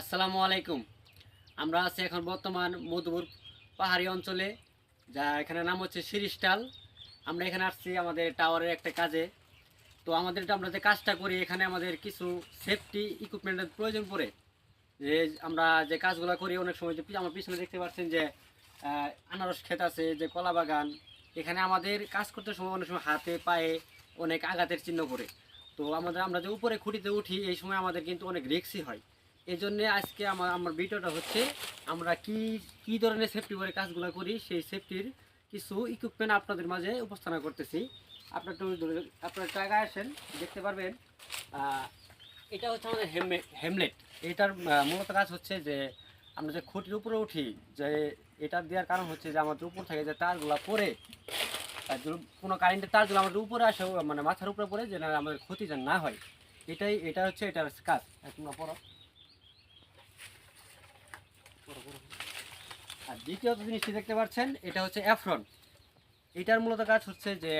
আসসালামু আলাইকুম। আমরা আছি এখন বর্তমান মধুপুর পাহাড়ি অঞ্চলে, যা এখানে নাম হচ্ছে সিরিস্টাল আমরা এখানে আসছি আমাদের টাওয়ারের একটা কাজে। তো আমাদের আমরা যে কাজটা করি, এখানে আমাদের কিছু সেফটি ইকুইপমেন্টের প্রয়োজন পড়ে। যে আমরা যে কাজগুলো করি, অনেক সময় যে আমার পিছনে দেখতে পাচ্ছেন যে আনারস ক্ষেত আছে, যে কলা বাগান। এখানে আমাদের কাজ করতে সময় অনেক সময় হাতে, পায়ে অনেক আঘাতের চিহ্ন করে তো আমাদের আমরা যে উপরে খুঁটিতে উঠি, এই সময় আমাদের কিন্তু অনেক রিক্সি হয়। এই জন্য আজকে আমার আমার ভিডিওটা হচ্ছে আমরা কি কি ধরনের সেফটি করে কাজগুলো করি, সেই সেফটির কিছু ইকুইপমেন্ট আপনাদের মাঝে উপস্থাপনা করতেছি। আপনার আপনার টাকা আসেন, দেখতে পারবেন। এটা হচ্ছে আমাদের হেমলেট হেমলেট এটার মূলত কাজ হচ্ছে যে আমরা যে খুঁটির উপরে উঠি, যে এটা দেওয়ার কারণ হচ্ছে যে আমাদের উপর থেকে যে তারগুলো পরে কোনো কারেন্টের তারগুলো আমাদের উপরে আসে মানে মাথার উপরে পড়ে, যেন আমাদের ক্ষতি যেন না হয়। এটাই এটা হচ্ছে এটার কাজ। তোমরা পড়ো। আর দ্বিতীয়ত জিনিসটি দেখতে পাচ্ছেন, এটা হচ্ছে অ্যাফ্রন এটার মূলত কাজ হচ্ছে যে,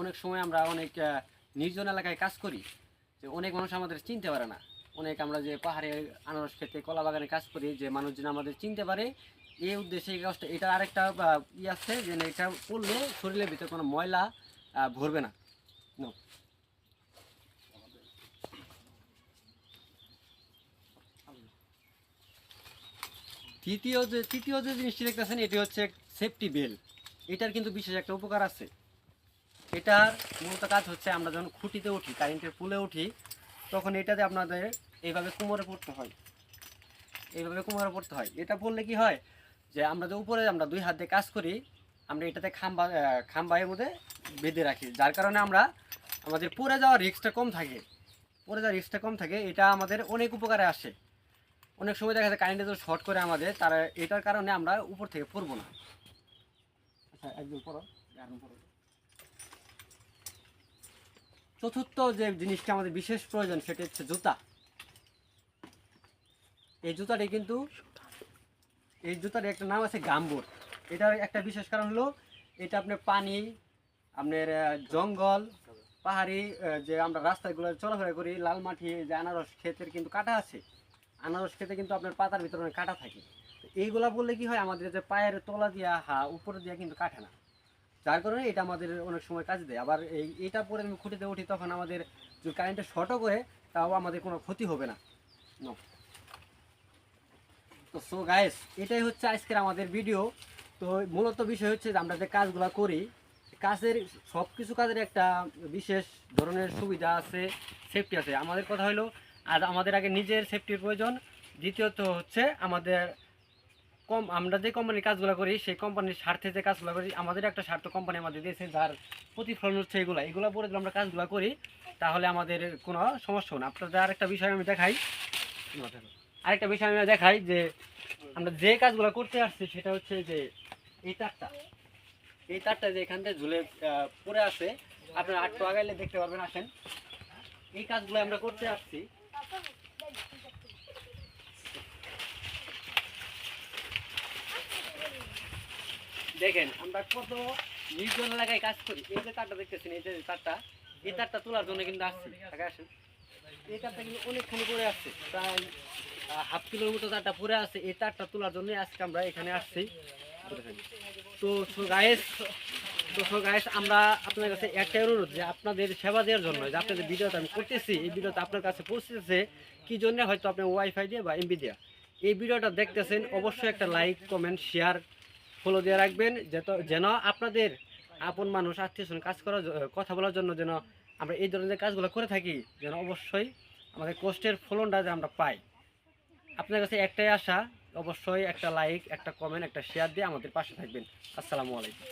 অনেক সময় আমরা অনেক নির্জন এলাকায় কাজ করি, যে অনেক মানুষ আমাদের চিনতে পারে না। অনেক আমরা যে পাহাড়ে আনারস খেতে, কলা বাগানে কাজ করি, যে মানুষজন আমাদের চিনতে পারে। এই উদ্দেশ্যে, এই কাজটা, এটা আরেকটা ই আছে, যে এটা করলে শরীরের ভিতরে কোনো ময়লা ভরবে না। তৃতীয় যে তৃতীয় যে জিনিসটি দেখতেছেন, এটি হচ্ছে সেফটি বেল এটার কিন্তু বিশেষ একটা উপকার আছে। এটার মূলত কাজ হচ্ছে আমরা যখন খুঁটিতে উঠি কারেন্টের পুলে উঠি, তখন এটাতে আপনাদের এইভাবে কোমরে পড়তে হয়। এইভাবে কোমরে পড়তে হয়। এটা পড়লে কি হয়? যে আমরা যে উপরে আমরা দুই হাত দিয়ে কাজ করি, আমরা এটাতে খাম্বা খাম্বায়ের মধ্যে বেঁধে রাখি। যার কারণে আমরা, আমাদের পড়ে যাওয়ার রিস্কটা কম থাকে। পড়ে যাওয়ার রিস্কটা কম থাকে। এটা আমাদের অনেক উপকারে আসে। অনেক সময় দেখা যায় কারেন্টে তো শর্ট করে আমাদের, তারা এটার কারণে আমরা উপর থেকে পড়ব না। আচ্ছা চতুর্থ যে জিনিসটা আমাদের বিশেষ প্রয়োজন, সেটা হচ্ছে জুতা। এই জুতাটি কিন্তু, এই জুতার একটা নাম আছে গাম্বুর। এটার একটা বিশেষ কারণ হলো, এটা আপনার পানি, আপনার জঙ্গল, পাহাড়ি যে আমরা রাস্তাগুলো চলাফেরা করি, লাল মাটি, যে আনারস ক্ষেতের কিন্তু কাটা আছে। আনারস খেতে কিন্তু আপনার পাতার ভিতরে অনেক কাটা থাকে। তো এইগুলা বললে কি হয়, আমাদের যে পায়ের তলা দিয়া, হা, উপরে দিয়া কিন্তু কাটে না। যার কারণে এটা আমাদের অনেক সময় কাজ দেয়। আবার এই, এটা পরে আমি খুঁটিতে উঠি, তখন আমাদের যদি কারেন্টে শর্টও করে, তাও আমাদের কোনো ক্ষতি হবে না। তো সো গাইস এটাই হচ্ছে আজকের আমাদের ভিডিও তো মূলত বিষয় হচ্ছে যে আমরা যে কাজগুলো করি, কাজের সব কিছু কাজের একটা বিশেষ ধরনের সুবিধা আছে সেফটি আছে। আমাদের কথা হলো আর আমাদের আগে নিজের সেফটির প্রয়োজন। দ্বিতীয়ত হচ্ছে আমাদের কম, আমরা যে কোম্পানির কাজগুলো করি, সেই কোম্পানির স্বার্থে যে কাজগুলো করি, আমাদের একটা স্বার্থ কোম্পানি আমাদের দিয়েছে, যার প্রতিফলন হচ্ছে এগুলো। এগুলো পরে যদি আমরা কাজগুলো করি, তাহলে আমাদের কোনো সমস্যা না। আপনাদের আরেকটা বিষয় আমি দেখাই। আরেকটা বিষয় আমি দেখাই যে, আমরা যে কাজগুলো করতে আসছি, সেটা হচ্ছে যে, এই তারটা। এই তারটা যে এখান থেকে ঝুলে পড়ে আছে, আপনারা আটটু আগাইলে দেখতে পারবেন, আসেন। এই কাজগুলো আমরা করতে আসছি। দেখেন, আমরা কত নির্জন এলাকায় কাজ করি। এই যে তারটা দেখতেছেন, এই যে তারটা, এই তারটা তোলার জন্য কিন্তু আসছে। আসেন। এই তারটা কিন্তু অনেকখানি পরে আসছে, প্রায় হাফ কিলোর মতো তারটা পরে আছে। এই তারটা তোলার জন্য আজকে আমরা এখানে আসছি। তো সো গায়েস আমরা আপনার কাছে একটাই অনুরোধ যে আপনাদের সেবা দেওয়ার জন্য যে আপনাদের ভিডিওটা আমি করতেছি, এই ভিডিওটা আপনার কাছে পৌঁছেছে, কি জন্য হয়তো আপনি ওয়াইফাই দিয়ে বা এমবি দিয়ে? এই ভিডিওটা দেখতেছেন, অবশ্যই একটা লাইক কমেন্ট শেয়ার ফলো দিয়ে রাখবেন, যেত, যেন আপনাদের আপন মানুষ, আত্মীয় স্বজন কাজ করার কথা বলার জন্য যেন আমরা এই ধরনের কাজগুলো করে থাকি, যেন অবশ্যই আমাদের কষ্টের ফলনটা যে আমরা পাই। আপনার কাছে একটাই আশা, অবশ্যই একটা লাইক একটা কমেন্ট একটা শেয়ার দিয়ে আমাদের পাশে থাকবেন। আসসালামু আলাইকুম।